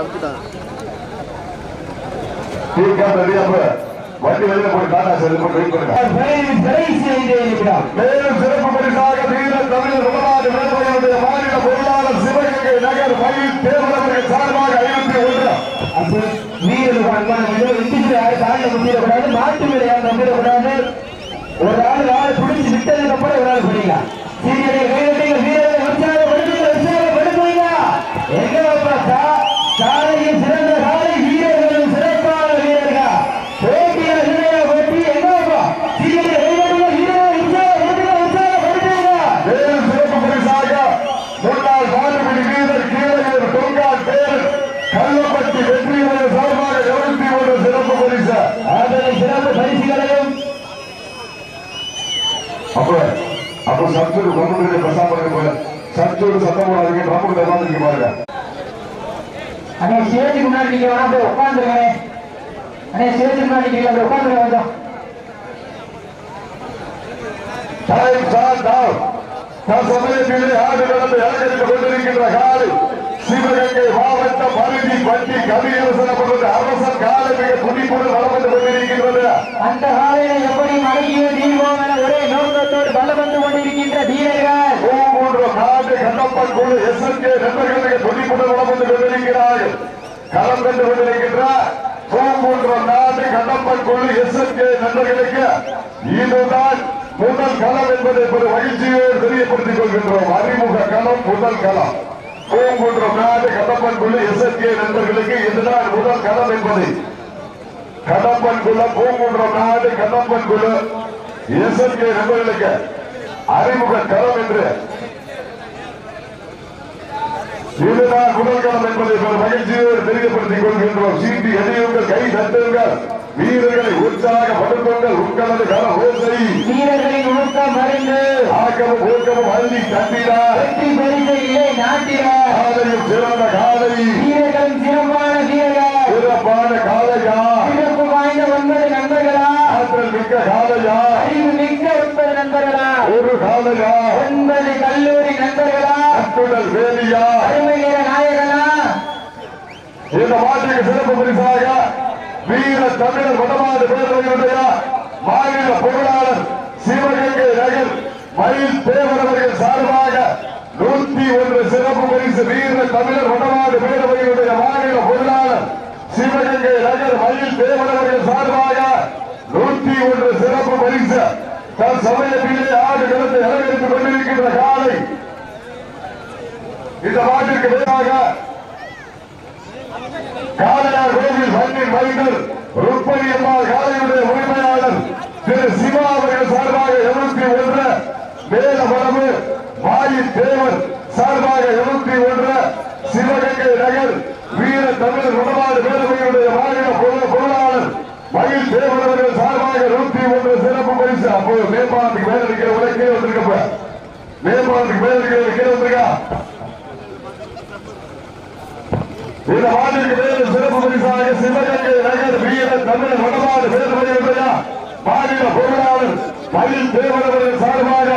அவுத்துட்டான் தீர்க்காம ரெடியாம வண்டி வெளியில போய் டாடா செல்லு போட்டு வெயிட் பண்ணுங்க. கடைசி ஐந்து நிமிடம் மேலும் சிறப்பு பரிசாக வீர தமிழ் ரமணாஜ் மேல்மையுடைய மாநில பொருளாளர் சிவகங்கை நகர் மயில் தேர்தல் சார்பாக ஐநூத்தி ஒன்று. அப்போ இண்டிவிஜுவல் யாரும் காலில் முந்திடக்கூடாது மாட்டு மேல யாரும் நம்பிடக்கூடாது ஒரு ஆள் ஆள் பிடிச்சி விட்டதுக்கு அப்புறம் ஒரு ஆள் பிடிக்கலாம். சீரியலை வீரர்களை உற்சாகப்படுத்துங்க உற்சாகப்படுத்துவீங்க எங்க பார்த்தா சாலையில் சிறந்த காலை வீரர்களும் சிறப்பான வீரர்கள் போட்டிய இணைய போட்டி எங்க வைப்பா சீரியலை கைவிட்டீங்க வீரர்களை உற்சாகப்படுத்துங்க உற்சாகப்படுத்துவீங்க மேலும் சிறப்பு பரிசாக முன்னாள் வாலிபடி வீரர் கீழையூர் தொங்கால் பேர் கல்லப்பட்டி வெற்றியுடைய சார்பாக இருபத்தி ஒன்று சிறப்பு பரிசு அதனை சிறப்பு பரிசுகளையும் அப்ப அப்ப சத்தூர் கொண்டு பிரசாதம் போல சத்தூர் சத்தம் போடாதீங்க பிரபு தேவாதிக்கு பாருங்க அண்ணே ஸ்டேஜுக்கு முன்னாடி நீங்க வேணா போய் உட்காந்துருங்க அண்ணே ஸ்டேஜுக்கு முன்னாடி நீங்க போய் உட்காந்துருங்க கொஞ்சம் டைம் சார் டவுன் தற்சமயத்திலே ஆடு நடந்து கொண்டிருக்கின்ற காலை சிவகங்கை மாவட்ட பருதி பட்டி அரசன் காலை மிக கொண்டிருக்கின்றது அந்த காலையில எப்படி மடங்கிய தீர்வோம் என ஒரே நோக்கத்தோடு கொண்டிருக்கின்ற வீரர்கள். மூன்று நாடு கண்ணப்பன் குழு எஸ்என்கே நண்பர்களுக்கு துடிப்புடன் வளம் வந்து கொண்டிருக்கிறார்கள் களம் கண்டு கொண்டிருக்கின்ற பூங்குன்றம் நாடு கண்ணப்பன் குழு எஸ்என்கே நண்பர்களுக்கு இதுதான் முதல் களம் என்பதை ஒரு மகிழ்ச்சியோடு தெரியப்படுத்திக் கொள்கின்றோம். அறிமுக களம் முதல் களம். பூங்குன்றம் நாடு கண்ணப்பன் குழு எஸ்என்கே நண்பர்களுக்கு இதுதான் முதல் களம் என்பதை. கண்ணப்பன் குல பூங்குன்றம் நாடு கண்ணப்பன் கடம்பன் குல எஸ்என்கே நண்பர்களுக்கு அறிமுக களம் என்று இதுதான் களம் என்பதை ஒரு மகிழ்ச்சியோடு தெரியப்படுத்திக் கொள்கின்றோம். சீட்டி எதையுங்கள் கை தட்டுங்கள். வீரர்களை உற்சாகப்படுத்துங்கள். உங்களது கள ஓசை. வீரர்களின் ஊக்கம் அறிந்து ஆக்கமும் ஊக்கமும் அள்ளி தட்டிடா. வெற்றி பரிசை இல்லை நாட்டினார் காலையும் சிறந்த காலை. வீரர்களும் சிறப்பான வீரர்கள். சிறப்பான காலையா? சிறப்பு வாய்ந்த ஒன்பது நண்பர்களா? ஆற்றல் மிக்க காலையா? அறிவு மிக்க ஒன்பது நண்பர்களா? ஒரு காலையா? ஒன்பது கல்லூரி நண்பர்களா? அத்துடல் வேலியா? நாயகனா? இந்த மாட்டுக்கு சிறப்பு பரிசாக வீர தமிழர் வடமாடு பேரவையினுடைய மாநில பொருளாளர் சிவகங்கை நகர் மயில் தேவர் அவர்கள் சார்பாக நூத்தி ஒன்று சிறப்பு பரிசு வீர தமிழர் வடமாடு பேரவையினுடைய மாநில பொருளாளர் சிவகங்கை நகர் மயில் தேவர் அவர்கள் சார்பாக நூத்தி ஒன்று சிறப்பு பரிசு தன் சமயத்திலே ஆடு களத்தை அலங்கரித்துக் கொண்டிருக்கின்ற காலை இந்த மாட்டிற்கு எதிராக காலையார் கோவில் மண்ணின் மைந்தர் ருப்பணி அம்மாள் காலையுடைய உரிமையாளர் திரு சிவா அவர்கள் சார்பாக எழுபத்தி ஒன்று மேல மரபு வாயின் தேவர் சார்பாக எழுபத்தி ஒன்று சிவகங்கை நகர் வீர தமிழ் உடமாடு வேலுமையுடைய மாநில பொருளாளர் மயில் தேவர் அவர்கள் சார்பாக நூத்தி ஒன்று சிறப்பு பரிசு. அப்போது மேம்பாட்டுக்கு மேல இருக்கிற உலகே வந்திருக்கப்ப. மேம்பாட்டுக்கு மேல இருக்கிற கீழே வந்திருக்கா? இந்த மேலும் சிறப்பு பரிசாக சிவகங்கை நகர் வீர தமிழ் வடமாடு பேரவையுடைய மாநில பொருளாளர் மயில் தேவரவர்கள் சார்பாக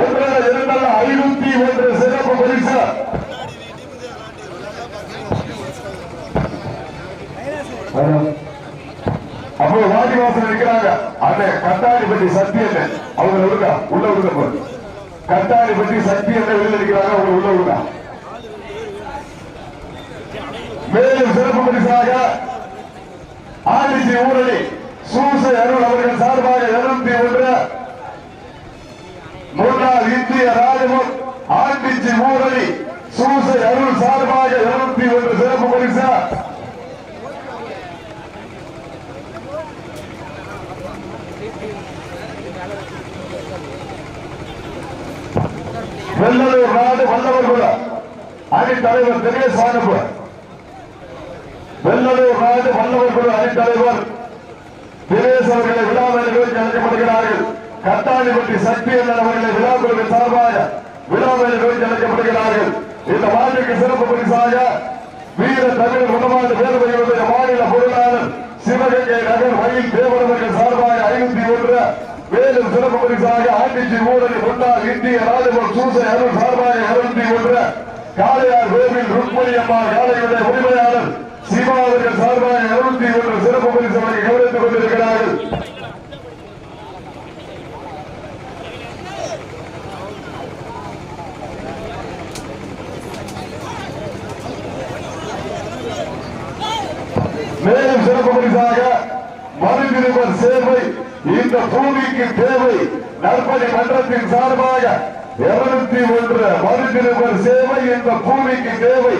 ஒன்றரை இரண்டல்ல ஐநூத்தி ஒன்று சிறப்பு பரிசு. அப்போ வாடிவாசல் இருக்கிறாங்க. அண்ணன் கட்டாணிப்பட்டி சத்தியன் அவங்க உள்ள உள்ள கட்டாரி பாரு. கட்டாணிப்பட்டி சத்தியன் வெளியில் இருக்கிறாங்க அவங்க உள்ள உள்ள மேலும் சிறப்பு பரிசாக ஆதிசி ஊரணி சூசை அருள் அவர்கள் சார்பாக இருநூத்தி ஒன்று முன்னாள் இந்திய ராணுவம் ஆண்டிச்சி ஊரணி சூசை அருள் சார்பாக இருநூத்தி ஒன்று சிறப்பு பரிசா. வெள்ளலூர் நாடு வல்லவர் கூட அணி தலைவர் தினேஷ் வானப்பூர் வெள்ளலூர் நாடு வல்லவர் குழு அணித் தினேஷ் அவர்களை விழா நிகழ்ச்சி அழைக்கப்படுகிறார்கள் கட்டாணிப்பட்டி சக்தி அண்ணன் விழா விழாக்குழுவின் சார்பாக விழா நிகழ்ச்சி அழைக்கப்படுகிறார்கள் இந்த மாநிலக்கு சிறப்பு பரிசாக வீர தமிழ் உணவாண்டு பேரவையுடைய மாநில பொருளாளர் சிவகங்கை நகர் மயில் தேவரவர்கள் சார்பாக ஐநூத்தி ஒன்று. மேலும் சிறப்பு பரிசாக ஆண்டிச்சி ஊழல் முன்னாள் இந்திய ராணுவம் சூசை அருள் சார்பாக இருநூத்தி ஒன்று. காளையார் கோவில் ருக்மணி அம்மா காளையுடைய உரிமையாளர் சிவா அவர்கள் சார்பாக இருநூத்தி ஒன்று சிறப்பு பரிசு வழங்கி கவனித்துக் கொண்டிருக்கிறார்கள். மேலும் சிறப்பு பரிசாக மறுநிருபர் சேவை இந்த பூமிக்கு தேவை. நற்பணி மன்றத்தின் சார்பாக இருநூத்தி ஒன்று மறுநிருபர் சேவை இந்த பூமிக்கு தேவை.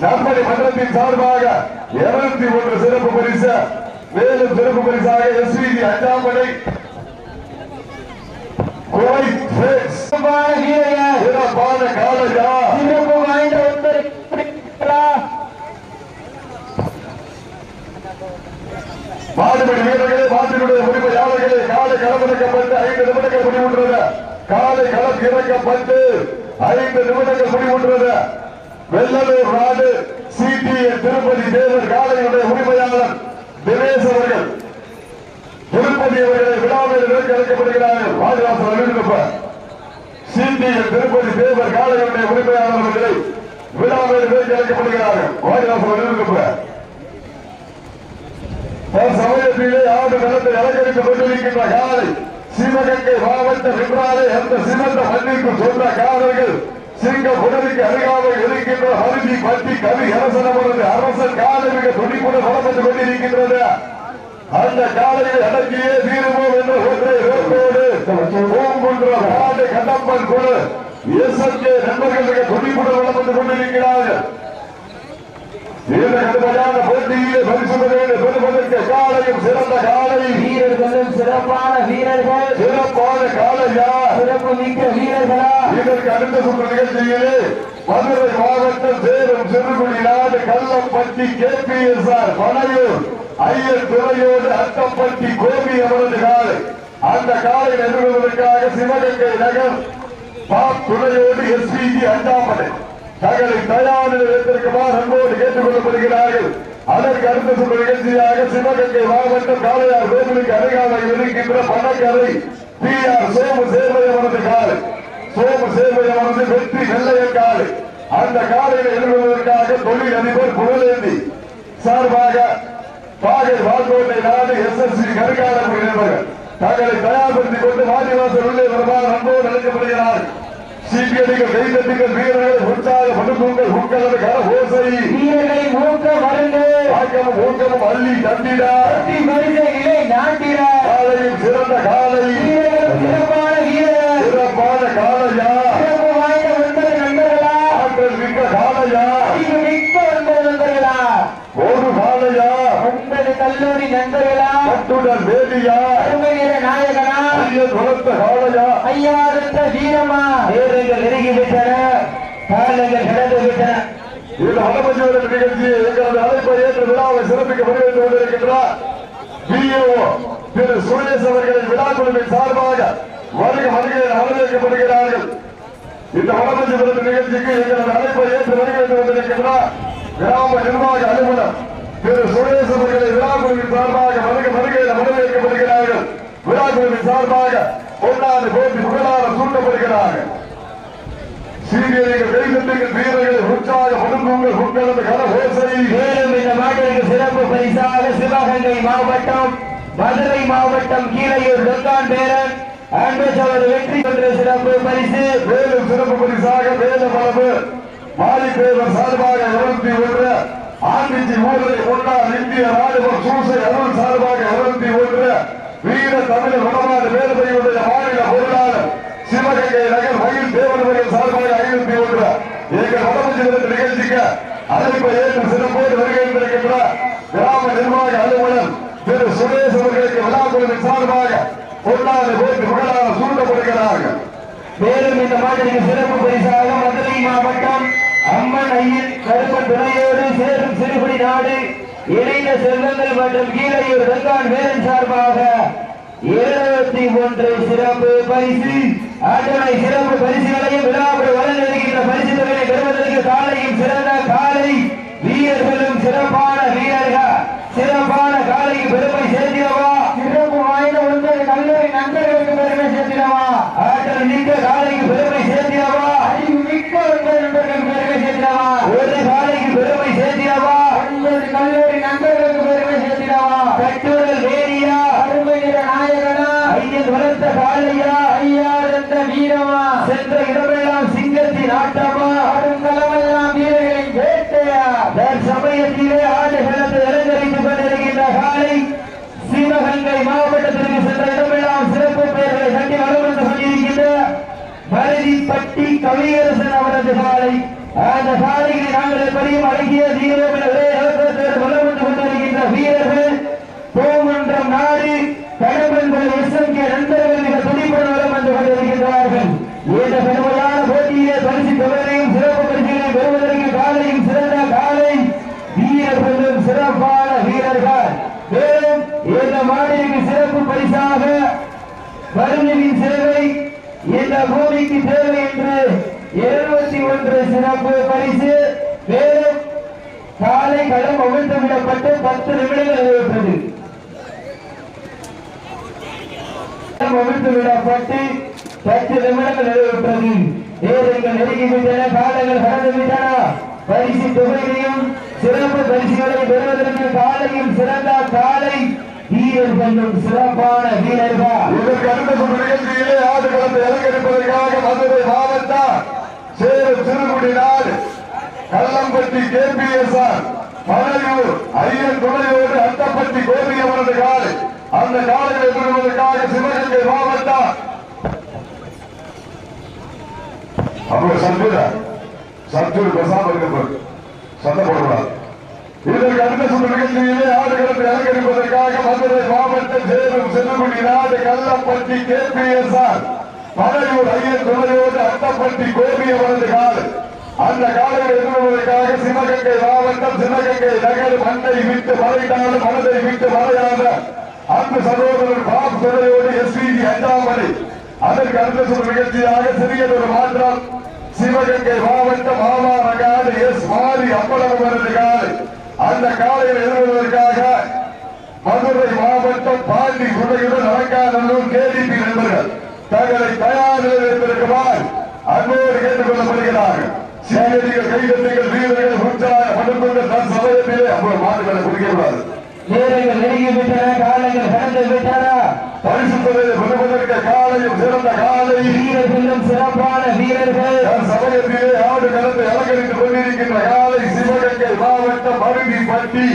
நம்முடைய மன்றத்தின் சார்பாக இருநூத்தி ஒன்று சிறப்பு பரிசு மேலும் சிறப்பு பரிசாக எஸ்விஜி அஞ்சாமலை குவைத் ஃபேக்ஸ் சிறப்பான வீரர்கள் சிறப்பு வாய்ந்த ஒருத்தர் மாடுபடி வீரர்களே மாட்டினுடைய உரிமையாளர்களே காலை களமிறக்கப்பட்டு ஐந்து நிமிடங்கள் காலை களம் இறக்கப்பட்டு ஐந்து நிமிடங்கள் முடிவுன்றது வெள்ளலூர் நாடு சிபிஐ திருப்பதி தேவர் காலையுடைய உரிமையாளர் தினேஷ் அவர்கள். திருப்பதி அவர்களை விழாவில் நோக்கி அழைக்கப்படுகிறார்கள். பாதுகாப்பு அறிவிக்கப்ப சிபிஐ திருப்பதி தேவர் காலையுடைய உரிமையாளர் அவர்களை விழாவில் நோக்கி அழைக்கப்படுகிறார்கள். பாதுகாப்பு அறிவிக்கப்ப சமயத்திலே ஆண்டு நிலத்தை அலங்கரித்துக் கொண்டிருக்கின்ற காலை சிவகங்கை மாவட்ட என்றாலே அந்த சிவந்த மண்ணிற்கு சொந்தக்காரர்கள் சிங்க புடலுக்கு அருகாமல் இருக்கின்ற அருதி பட்டி கவி அரசனவரது அரசன் காலமிக துடிப்புடன் வளர்ந்து கொண்டிருக்கின்றது. அந்த காலையில் அடக்கியே தீருவோம் என்ற ஒன்றை நோக்கோடு பூங்குன்ற நாடு கடம்பன் குழு எஸ்எம்கே நண்பர்கள் மிக துடிப்புடன் வளர்ந்து கொண்டிருக்கிறார்கள் இந்த கடுமையான போட்டியிலே பரிசு பெறுவதற்கு காலையும் சிறந்த காலை வீரர்களும் சிறப்பான வீரர்கள். சிறப்பான காலையா சிறப்பு மிக்க வீரர்களா. இதற்கு அடுத்த சுற்று நிகழ்ச்சியிலே மதுரை மாவட்டம் சேரும் சிறுகுடி நாடு கல்லம்பட்டி கேபிஎஸ்ஆர் பனையூர் ஐயர் துறையோடு அட்டப்பட்டி கோபி அவரது காலை அந்த காலை நிறுவுவதற்காக சிவகங்கை நகர் பாப் துணையோடு எஸ்பிஜி அண்டாமலை தங்களை தயாரில் நிலையத்திற்குமாறு அன்போடு கேட்டுக் கொள்ளப்படுகிறார்கள் அதற்கு அடுத்த சுற்று நிகழ்ச்சியாக சிவகங்கை மாவட்டம் காளையார் கோவிலுக்கு அருகாமையில் இருக்கின்ற பணக்கரை பி ஆர் சோமு சேர்வையவரது காலை. சோமு சேர்வையவரது வெற்றி வெள்ளைய காலை. அந்த காலையில் எழுதுவதற்காக தொழில் அதிபர் புகழேந்தி. சார்பாக பாகை வால்கோட்டை நாடு எஸ் எஸ் சி கருகாலம் என்பவர்கள் தங்களை தயார்படுத்திக் கொண்டு வாடிவாசல் உள்ளே வருமாறு அன்போடு அழைக்கப்படுகிறார். சிபிஐடிகள் கைதட்டுங்கள் வீரர்கள் உற்சாக படுக்குங்கள் உங்களது கர ஓசை. வீரர்களை மூக்க மருந்து. ஆக்கமும் ஊக்கமும் அள்ளி தந்திடா. வெற்றி பரிசை நிலை நாட்டிட. காலையும் சிறந்த காலை. சிறப்பான வீரர்கள் சிறப்பான காலையா? சிறப்பு வாய்ந்த ஒன்பது நண்பர்களா? ஆற்றல் மிக்க காலையா? மிக்க ஒன்பது நண்பர்களா? ஒரு காலையா? ஒன்பது கல்லூரி நண்பர்களா? கட்டுடல் வேலியா? அருமை நிற நாயகனா? ஐயன் வளர்த்த காலையா? ஐயாறுத்த வீரமா? வீரர்கள் நெருங்கி விட்டன காலங்கள் கடந்து விட்டன இந்த வடமஞ்சுவரன் நிகழ்ச்சி எங்களது அழைப்பை ஏற்று விழாவை சிறப்பிக்க வரவேற்று வந்திருக்கின்றார் பிஓ திரு சுரேஷ் அவர்களின் விழா குழுவின் சார்பாக வருக வருகையில் வரவேற்கப்படுகிறார்கள். இந்த வடமஞ்சி விருது நிகழ்ச்சிக்கு எங்களது அழைப்பை ஏற்று வரவேற்று வந்திருக்கின்றார் கிராம நிர்வாக அலுவலர் திரு சுரேஷ் அவர்களை விழா குழுவின் சார்பாக வருக வருகையில் வரவேற்கப்படுகிறார்கள். விழா குழுவின் சார்பாக பொன்னாறு போட்டி புகழாரம் சூட்டப்படுகிறார்கள். சீனியர்கள் கைதட்டுங்கள் வீரர்களை உற்சாக படுங்குங்கள் உங்களது மேலும் இந்த மாட்டிற்கு சிறப்பு பரிசாக சிவகங்கை மாவட்டம் மதுரை மாவட்டம் கீழையூர் டொக்கான் பேரன் அன்பேஸ் அவர் வெற்றி பெற்ற சிறப்பு பரிசு. மேலும் சிறப்பு பரிசாக வேத மரபு மாலிப்பேவர் சார்பாக இருபத்தி ஒன்று. ஆண்டிச்சி ஊரலை முன்னாள் இந்திய ராணுவம் சூசை அருள் சார்பாக இருபத்தி ஒன்று. வீர தமிழ் வடநாடு வேலுமையுடைய மாநில பொருளாளர் சிவகங்கை நகர் மகிழ் தேவனவர்கள் சார்பாக ஐநூத்தி ஒன்று எங்கள் வடமஞ்சி நிகழ்ச்சிக்கு அழைப்பை ஏற்று சிறப்போடு வருகின்றிருக்கின்ற கிராம நிர்வாக அலுவலர் திரு சுரேஷ் அவர்களுக்கு விழாக்குழுவின் சார்பாக பொன்னாடு போட்டு புகழாரம் சூட்டப்படுகிறார்கள். மேலும் இந்த மாட்டிற்கு சிறப்பு பரிசாக மதுரை மாவட்டம் அம்மன் ஐயன் கருப்பன் துணையோடு சேரும் சிறுகுடி நாடு இணைந்த செல்வங்கள் மற்றும் கீழையூர் டொக்கான் வேலன் சார்பாக இருபத்தி ஒன்று சிறப்பு பரிசு. அத்தனை சிறப்பு பரிசுகளையும் விழாவில் வளர்ந்திருக்கின்ற பரிசு தொகையை பெறுவதற்கு காலையும் சிறந்த காலை வீரர்களும் சிறப்பான வீரர்கள் சிறப்பான காலைக்கு பெருமை சேர்த்திடவா சிறப்பு வாய்ந்த ஒன்பது கல்லூரி நண்பர்களுக்கு பெருமை சேர்த்திடவா ஆற்றல் மிக்க காலைக்கு பெருமை சேர்த்திடவா அறிவு மிக்க ஒன்பது மாவட்டத்திற்கு சென்ற இடமெல்லாம் சிறப்பு பெயர்களை கட்டி வளம் வந்து கொண்டிருக்கின்ற மருதிப்பட்டி கவியரசன் அவரது சாலை. அந்த சாலைகளை நாங்கள் எப்படியும் அழகிய தீரம் என வளம் வந்து கொண்டிருக்கின்ற வீரர்கள் கோமன்றம் நாடு கடம்பன் எஸ் எம் கே நண்பர்கள் மிக துடிப்புடன் வளம் என்று கொண்டிருக்கின்றார்கள் இந்த பெருமையான போட்டியிலே பரிசு தொகையையும் சிறப்பு பரிசுகளை பெறுவதற்கு காலையும் சிறந்த காலை வீரர்களும் சிறப்பான வீரர்கள் மேலும் இந்த மாநிலக்கு சிறப்பு பரிசாக வருணின் சேவை இந்த பூமிக்கு தேவை என்று இருபத்தி ஒன்று சிறப்பு பரிசு மேலும் காலை கடன் வகுத்து விடப்பட்டு பத்து நிமிடங்கள் நிறைவேற்றது வகுத்து விடப்பட்டு பத்து நிமிடங்கள் நிறைவேற்றது நேரங்கள் நெருங்கிவிட்டன காலங்கள் கடந்துவிட்டன பரிசு தொகையையும் சிறப்பு பரிசுகளை பெறுவதற்கு காலையும் சிறந்த காலை வீரர்களும் சிறப்பான வீரர்கள் இதற்கு அடுத்த சுற்று ஆடு கலந்து அலங்கரிப்பதற்காக மதுரை மாவட்டம் சேலம் சிறுகுடி நாடு. கல்லம்பட்டி கேபிஎஸ்ஆர் மலையூர் ஐயன் துணையோடு அட்டப்பட்டி கோபி அவரது காலை அந்த காலையை பெறுவதற்காக சிவகங்கை மாவட்டம். அப்போ சத்துர சத்துரு பேசாம இருக்கப்படும் சத்தம் போடக்கூடாது. இதற்கு அடுத்த சுற்று நிகழ்ச்சியிலே ஆடுகளத்தை அலங்கரிப்பதற்காக மதுரை மாவட்டம் சேலம் செல்லுமணி நாடு எஸ் கேபிஎஸ்ஆர் பழையூர் ஐயன் துணையோடு அட்டப்பட்டி கோபியவரது காலை அந்த காலையில் எதிர்கொள்வதற்காக சிவகங்கை மாவட்டம் சிவகங்கை நகர் மண்ணை விட்டு மறைந்தாலும் மனதை விட்டு மறையாத அன்பு சகோதரர் பாப் துணையோடு எஸ்பிஜி அஞ்சாமலை அதற்கு அடுத்த சுற்று நிகழ்ச்சியாக சிறியதொரு மாற்றம். சிவகங்கை மாவட்டம் மாமாநகாடு எஸ் மாரி அம்பலவரது காலை அந்த காலையில் எதிர்கொள்வதற்காக மதுரை மாவட்டம் பாண்டி துணையுடன் அலங்காநல்லூர் கேடிபி நண்பர்கள் தங்களை தயார் நிலையில் வைத்திருக்குமாறு அன்போடு கேட்டுக் கொள்ளப்படுகிறார்கள். சேகரிகள் கைதட்டிகள் வீரர்கள் படுத்துங்கள் தன் சமயத்திலே அப்போ மாட்டுகளை குடிக்கக்கூடாது. நேரங்கள் நெருங்கி விட்டன காலங்கள் கடந்து விட்டன. பரிசு தொகையை பெறுவதற்கு காலையும் சிறந்த காலை. வீரர்களும் சிறப்பான வீரர்கள். தன் சமயத்திலே ஆடு களத்தை அலங்கரித்துக் கொண்டிருக்கின்ற காலை மாவட்டம் பருதிப்பட்டி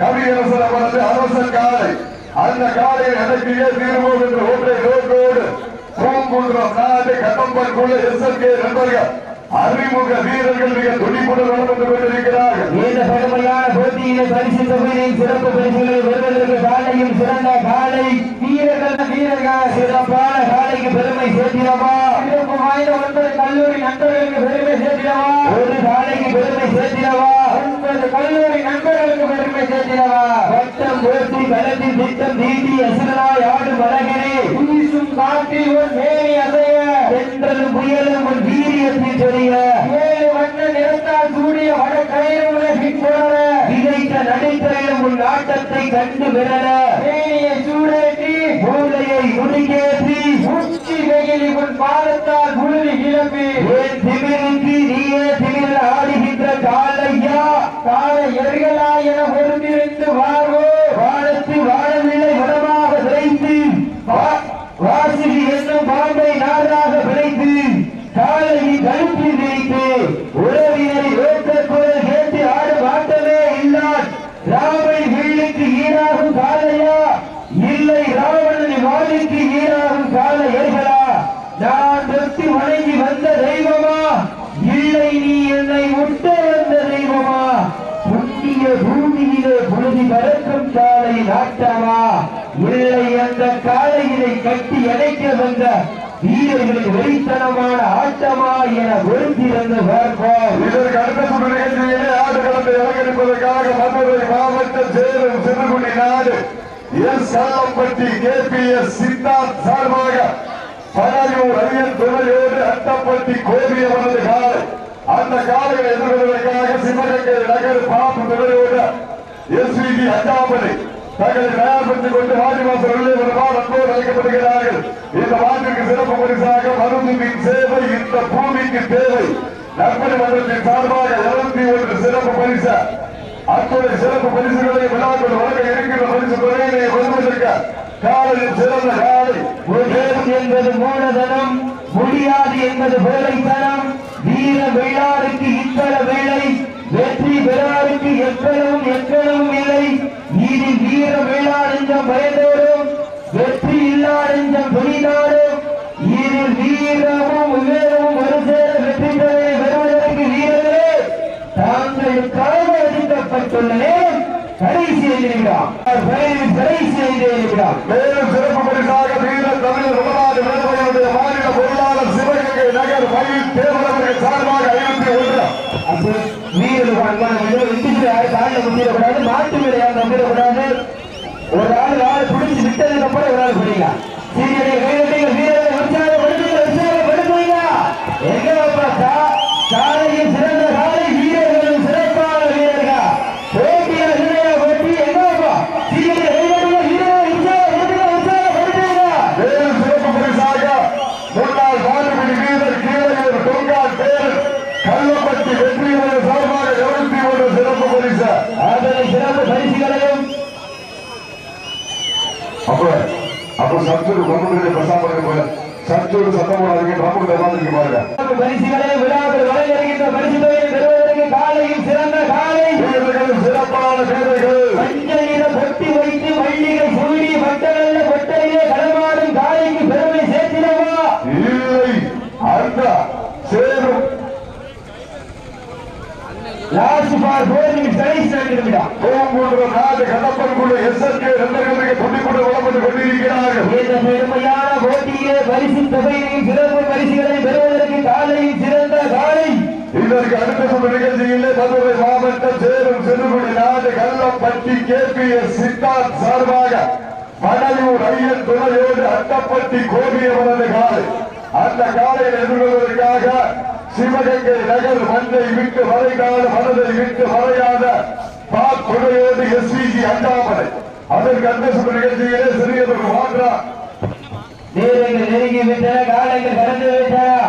கவியரசர் அவரது அரசன் காலை. அந்த காலையை அடக்கியே தீர்வோம் என்ற ஒன்றை நோக்கோடு பூங்குன்றம் நாடு கட்டம்பற்குள்ள எஸ்எல்கே நண்பர்கள் அறிமுக வீரர்கள் மிக துடிப்புடன் வளர்ந்து கொண்டிருக்கிறார்கள். இந்த பெருமையான போட்டியிலே பரிசு தொகையின் சிறப்பு பரிசுகளை பெறுவதற்கு காலையும் சிறந்த காலை. வீரர்கள் வீரர்கள் சிறப்பான காலைக்கு பெருமை சேர்த்திடவா? சிறப்பு வாய்ந்த ஒன்பது கல்லூரி நண்பர்களுக்கு பெருமை சேர்த்திடவா? ஒரு காலைக்கு பெருமை சேர்த்திடவா? ஒன்பது கல்லூரி நண்பர்களுக்கு பெருமை சேர்த்திடவா வட்டம் போட்டி களத்தில் திட்டம் தீட்டி அசுரனாய் ஆடும் அழகனே வீசும் காற்றில் ஒரு மேனி அசைய. தென்றலும் புயலும் உன் வீரியத்தில் தெரிய ஏழு வண்ண நிறத்தால் சூடிய வட கயிறு உலகின் போல விதைத்த நடைத்தரையும் உன் ஆட்டத்தை கண்டு விரல. மேனியை சூடேற்றி. மூளையை முருகேற்றி உச்சி வெயிலி உன் பாதத்தால் முழுவி கிளம்பி ஏன் கால எர்களா என பொறுத்திருந்து வா வந்த வீரர்களின் வெறித்தனமான ஆட்டமா என பொருத்திருந்து பார்ப்போம் இதற்கு அடுத்த சுற்று நிகழ்ச்சியிலே ஆடுகளத்தை அலங்கரிப்பதற்காக மதுரை மாவட்ட சேலம் சிறுகுடி நாடு S Salampatti K. P. S. Siddharth சார்பாக பனையூர் ஐயன் துணையோடு அட்டப்பட்டி கோபியவரது காலை அந்த காலையை எதிர்கொள்வதற்காக சிவகங்கை நகர் பாம்பு துணையோடு எஸ்விபி அட்டாமலை தங்களை தயார்படுத்திக் கொண்டு வாடிவாசல் உள்ளே வருமாறு அன்போடு அழைக்கப்படுகிறார்கள். இந்த வாட்டிற்கு சிறப்பு பரிசாக மருந்துவின் சேவை இந்த பூமிக்கு தேவை. நற்பணி மன்றத்தின் சார்பாக இருபத்தி ஒன்று சிறப்பு பரிசு. அத்துறை சிறப்பு பரிசுகளை விழாக்கள் வழங்க இருக்கின்ற பரிசு துறையினை பெறுவதற்கு காலையில் சிறந்த காலை. உலகம் என்பது மூலதனம் முடியாது என்பது வேலைத்தனம். வீர வேளாருக்கு இத்தல வேலை வெற்றி பெறாருக்கு எக்களவும் எக்களவும் இல்லை. இது வீர வேளாண் என்ற பயனோடும் வெற்றி இல்லார் என்ற பொறிநாடும் இது வீரமும் விவேகமும் வருசேர வெற்றி தலையை வருவதற்கு வீரர்களே தாங்கள் களவு அறிவிக்கப்பட்டுள்ளனே தடை செய்திருக்கிறார் தடை செய்திருக்கிறார் மேலும் சிறப்பு பரிசாக வீர தமிழ் ரொமநாடு விருதுடைய மாநில பொருளாளர் சிவகங்கை நகர் மயில் தேர்தல் சார்பாக ஐநூத்தி ஒன்று. போடாதீங்க ராமுக்கு தருவாங்க பாருங்க. பரிசுகளை விழாவில் வழங்குகின்ற பரிசு தொகையை பெறுவதற்கு காலையில் சிறந்த காலை. வீரர்கள் சிறப்பான வீரர்கள் மஞ்சள் பொட்டி வைத்து மல்லிகை சூடி பட்டநல்ல கொட்டையிலே களமாடும் காலைக்கு பெருமை சேர்த்திடவா இல்லை அந்த சேரும் லாஸ்ட் ஃபார் ஃபோர் நிமிஷம் கடைசி ரெண்டு நிமிடம் பூங்குன்ற நாடு கடப்பன் குழு எஸ்எஸ்கே நண்பர்களுக்கு துணிக்குழு வளர்ந்து கொண்டிருக்கிறார்கள் இந்த பெருமையான போட்டியிலே பரிசு தொகையையும் சிறப்பு பரிசுகளை பெறுவதற்கு காலையில் சிறந்த காலை இதற்கு அடுத்த சுற்று நிகழ்ச்சியிலே மதுரை மாவட்டம் சேரும் சிறுகுடி நாடு Kallappatti K P S Siddharth சார்பாக மணலூர் ஐயன் துணையோடு அட்டப்பட்டி கோபியவரது காலை. அந்த காலையில் எதிர்கொள்வதற்காக சிவகங்கை நகர் மண்ணை விட்டு மறைக்காத மனதை விட்டு மறையாத பா துணையோடு எஸ்விஜி அண்ணாமலை. அதற்கு அந்த சுற்று நிகழ்ச்சியிலே சிறியவர் வான்றா நேரங்கள் நெருங்கி விட்டன காலைகள் கடந்து விட்டன.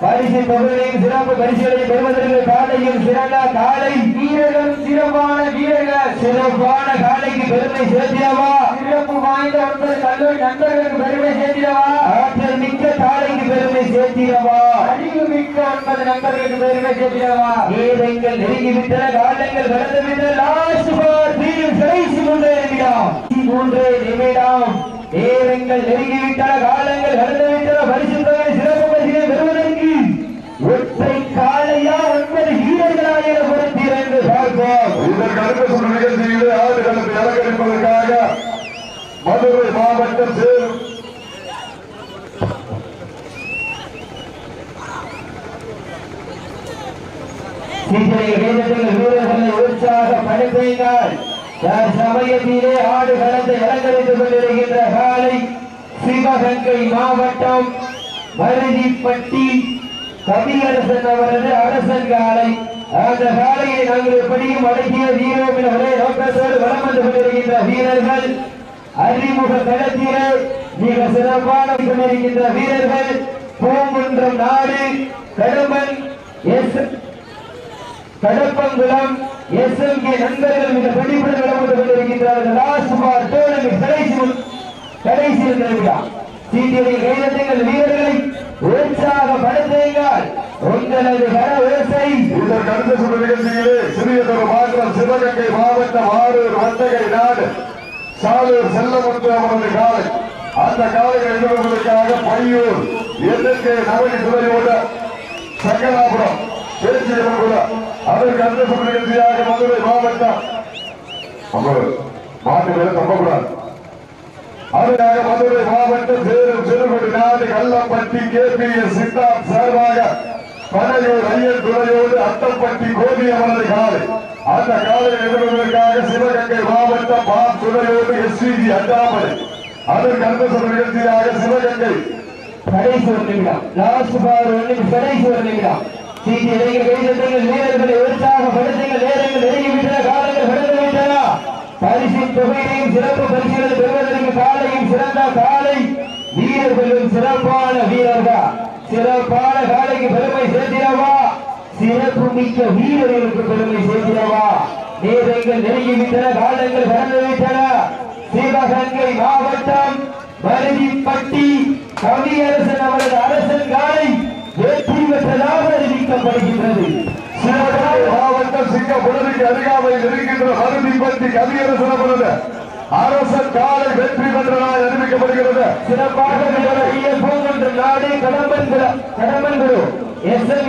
பரிசு தொகையையும் சிறப்பு பரிசுகளை பெறுவதற்கு காலையும் சிறந்த காலை. வீரர்கள் சிறப்பான வீரர்கள். சிறப்பான காலைக்கு பெருமை சேர்த்திடவா? சிறப்பு வாய்ந்த ஒன்பது கல்லூரி நண்பர்களுக்கு பெருமை சேர்த்திடவா? ஆற்றல் மிக்க காலைக்கு பெருமை சேர்த்திடவா? அறிவு மிக்க ஒன்பது நண்பர்களுக்கு பெருமை சேர்த்திடவா? நேரங்கள் நெருங்கி விட்டன காலங்கள் கடந்து விட்டன லாஸ்ட் ஃபார் தீரும் கடைசி மூன்றே நிமிடம். மூன்றே நிமிடம். நேரங்கள் நெருங்கிவிட்டன காலங்கள் கடந்துவிட்டன பரிசு தொகை சிறப்பு பரிசினை பெறுவதற்கு ஒற்றை காலையா ஒன்பது வீரர்களா என பொறுத்திருந்து பார்ப்போம் இதற்கு அடுத்த சுற்று நிகழ்ச்சியிலே ஆடுகளத்தை அலங்கரிப்பதற்காக மதுரை மாவட்டம் சேரும் சிந்தனை வேதத்தில் வீரர்களை உற்சாகப்படுத்துங்கள் சமயத்திலே ஆடுகளத்தை அலங்கரித்துக் கொண்டிருக்கின்ற காலை சிவகங்கை மாவட்டம் பட்டி கவியரசன் அவரது அரசன் காலை. அந்த காலையை நாங்கள் எப்படியும் அடக்கிய வீரோம் என ஒரே நோக்கத்தோடு வளம் வந்து கொண்டிருக்கின்ற வீரர்கள். அறிமுக தளத்திலே மிக சிறப்பான கொண்டிருக்கின்ற வீரர்கள். பூங்குன்றம் நாடு கடுமன் S Kadappankulam S M K நண்பர்கள் மிக பிடிப்புடன் விளம்பரம் கொண்டிருக்கின்றார்கள். ராஜ்குமார் பார் கடைசி முன்- கடைசி இருக்கிறார் சீட்டியை கைதட்டுங்கள் வீரர்களை உற்சாகப்படுத்துங்கள் உங்களது கர ஓசை இந்த கருத்து சொல்ல நிகழ்ச்சியிலே சிறியதொரு மாற்றம் சிவகங்கை மாவட்டம் ஆரூர் வந்தகை நாடு. சாலூர் செல்லமுத்து அவரது காலை அந்த காலை எழுதுவதற்காக பையூர் எண்ணெய்க்கே நவனி துறையோட சங்கராபுரம் பேச்சியவன் கூட. அதற்கு அந்த சொல்ல நிகழ்ச்சியாக மதுரை மாவட்டம். அம்மா, மாட்டு மேல தப்பக்கூடாது. அவராக மதுரை மாவட்டம் சேரும் சிறுகுடி நாடு Kallappatti K P S Siddharth சார்பாக பனையூர் ஐயன் துறையோடு அட்டப்பட்டி கோபியமனது காலை. அந்த காலை நிறுவனத்திற்காக சிவகங்கை மாவட்டம் பா துறையோடு எஸ்விஜி அண்ணாமலை. அதற்கு அடுத்த நிகழ்ச்சியாக சிவகங்கை. கடைசி ஒரு நிமிடம். லாஸ்ட் பார் ஒரு நிமிடம். கடைசி ஒரு நிமிடம். சீட்டி இடையில் வீரர்களை உற்சாகப்படுத்துங்கள் நேரங்கள் நெருங்கி விட்டன பரிசின் தொகையையும் சிறப்பு பரிசுகளை பெறுவதற்கு காலையும் சிறந்த காலை. வீரர்களும் சிறப்பான வீரர்கள். சிறப்பான காலைக்கு பெருமை சேர்த்திடவா? சிறப்பு மிக்க வீரர்களுக்கு பெருமை சேர்த்திடவா? நேரங்கள் நெருங்கிவிட்டன காலங்கள் கடந்து வைத்தன சிவகங்கை மாவட்டம் மருதிப்பட்டி கவியரசன் அவரது அரசன் காலை வெற்றி பெற்றதாக அறிவிக்கப்படுகின்றது. சிவகங்கை மாவட்டம் சிங்கப்பூருக்கு அருகாமையில் இருக்கின்ற மருதிப்பட்டி கவியரசன் அவரது அரசன் காலை வெற்றி பெற்றதாக அறிவிக்கப்படுகிறது. சிறப்பாக நாடு கடம்பன் கடம்பன் எஸ் என்